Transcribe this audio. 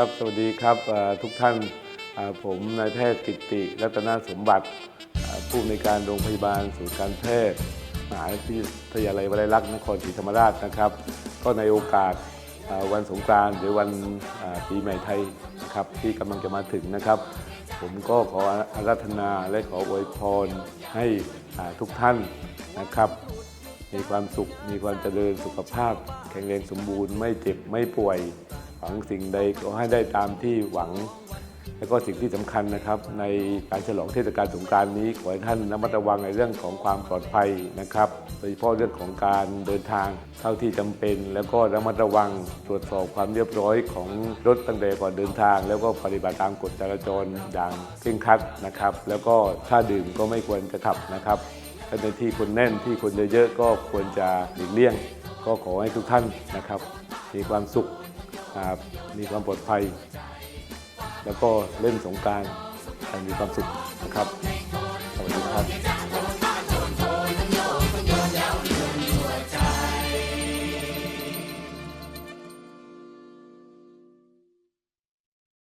ครับ สวัสดีครับทุกท่านผมนายแพทย์กิติรัตนสมบัติ ผู้ในวยการโรงพยาบาลศูนย์การแพทย์มหาวิทยาลัยวลัยลักษณ์นครศรีธรรมราชนะครับ ก็ในโอกาสวันสงกรานต์หรือวันปีใหม่ไทยนะครับที่กำลังจะมาถึงนะครับ ผมก็ขออารัธนาและขออวยพรให้ทุกท่านนะครับ มีความสุขมีความเจริญสุขภาพ แข็งแรงสมบูรณ์ไม่เจ็บไม่ป่วย หวังสิ่งใดก็ให้ได้ตามที่หวัง และก็สิ่งที่สำคัญนะครับ ในการฉลองเทศกาลสงการนี้ขอให้ท่านระมัดระวังในเรื่องของความปลอดภัยนะครับ โดยเฉพาะเรื่องของการเดินทางเท่าที่จำเป็น แล้วก็ระมัดระวังตรวจสอบความเรียบร้อยของรถตั้งแต่ก่อนเดินทาง แล้วก็ปฏิบัติตามกฎจราจรอย่างเคร่งครัดนะครับ แล้วก็ถ้าดื่มก็ไม่ควรจะขับนะครับถ้าในที่คนแน่นที่คนเยอะๆก็ควรจะหลีกเลี่ยง ก็ขอให้ทุกท่านนะครับ มีความสุข ครับมีความปลอดภัย แล้วก็เล่นสงกรารมีความสุขนะครับสวัสดีครับ